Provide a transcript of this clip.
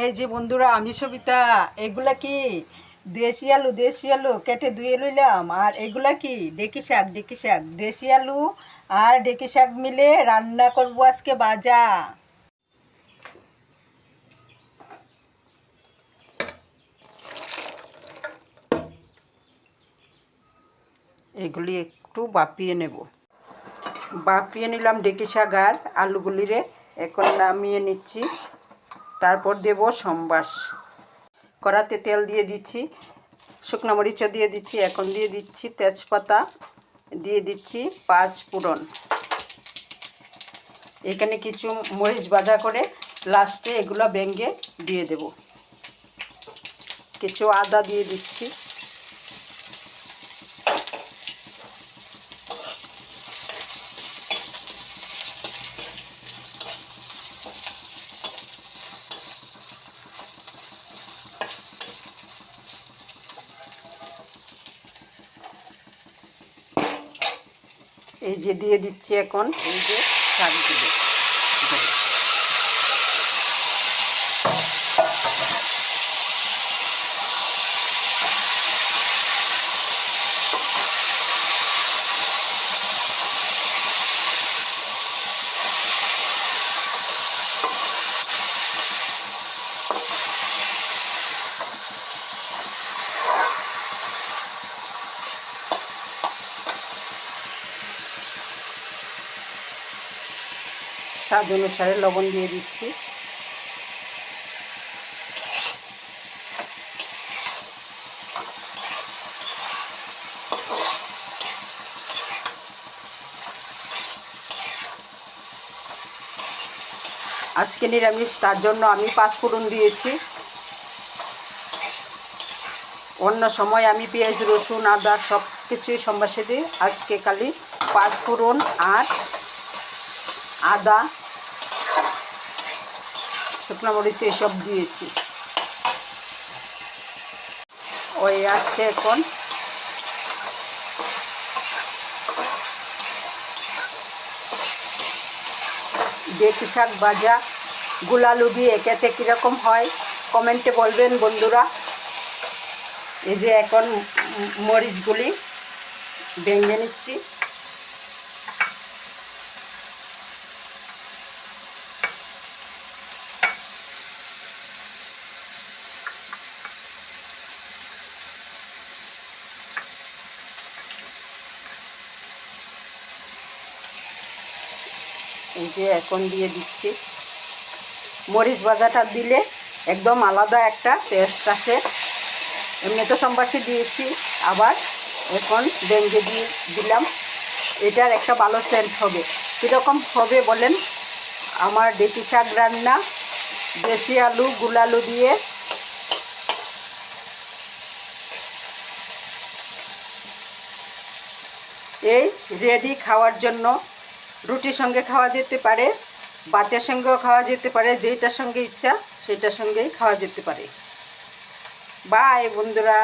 হে যে বন্ধুরা, আমি সবিতা। এগুলা কি? দেশি আলু দেশি আলু, কেটে ধুয়ে লইলাম। আর এগুলা কি? ডেকি শাক ডেকি শাক। দেশি আলু আর ডেকি শাক মিলে রান্না করব আজকে বাজা এগুলি একটু বাপিয়ে নেব। বাপিয়ে নিলাম ডেকে শাক আর আলুগুলিরে। এখন নামিয়ে নিচ্ছি। তারপর দেব সম্বাস। কড়াতে তেল দিয়ে দিচ্ছি, শুকনো মরিচও দিয়ে দিচ্ছি, এখন দিয়ে দিচ্ছি তেজপাতা, দিয়ে দিচ্ছি পাঁচ পুরন এখানে কিছু মরিচ ভাজা করে লাস্টে এগুলো ভেঙে দিয়ে দেব। কিছু আদা দিয়ে দিচ্ছি। এই যে দিয়ে দিচ্ছি এখন এই যে শাকগুলো স্বাদ অনুসারে লবণ দিয়ে দিচ্ছি। আজকে নিরামিষ, তার জন্য আমি পাঁচফোড়ন দিয়েছি। অন্য সময় আমি পেঁয়াজ, রসুন, আদা সব কিছুই সম্বাসে দিই। আজকে খালি পাঁচফোড়ন আর আদা, শুকনো মরিচ এসব দিয়েছি। ওই আসছে এখন। বেটি শাক ভাজা গুলালু দিয়ে খেতে কীরকম হয় কমেন্টে বলবেন বন্ধুরা। এই যে এখন মরিচগুলি ভেঙে নিচ্ছি। এই যে এখন দিয়ে দিচ্ছি। মরিচ ভাজাটা দিলে একদম আলাদা একটা টেস্ট আসে। এমনি তো সম্বাসী দিয়েছি, আবার এখন ডেঙ্গে দিয়ে দিলাম। এটার একটা ভালো সেন্ট হবে। কীরকম হবে বলেন? আমার ডেটি শাক রান্না, দেশি আলু গুলালু দিয়ে। এই রেডি খাওয়ার জন্য রুটির সঙ্গে খাওয়া যেতে পারে, বাতের সঙ্গেও খাওয়া যেতে পারে যেটার সঙ্গে ইচ্ছা সেটার সঙ্গেই খাওয়া যেতে পারে। বাই বন্ধুরা।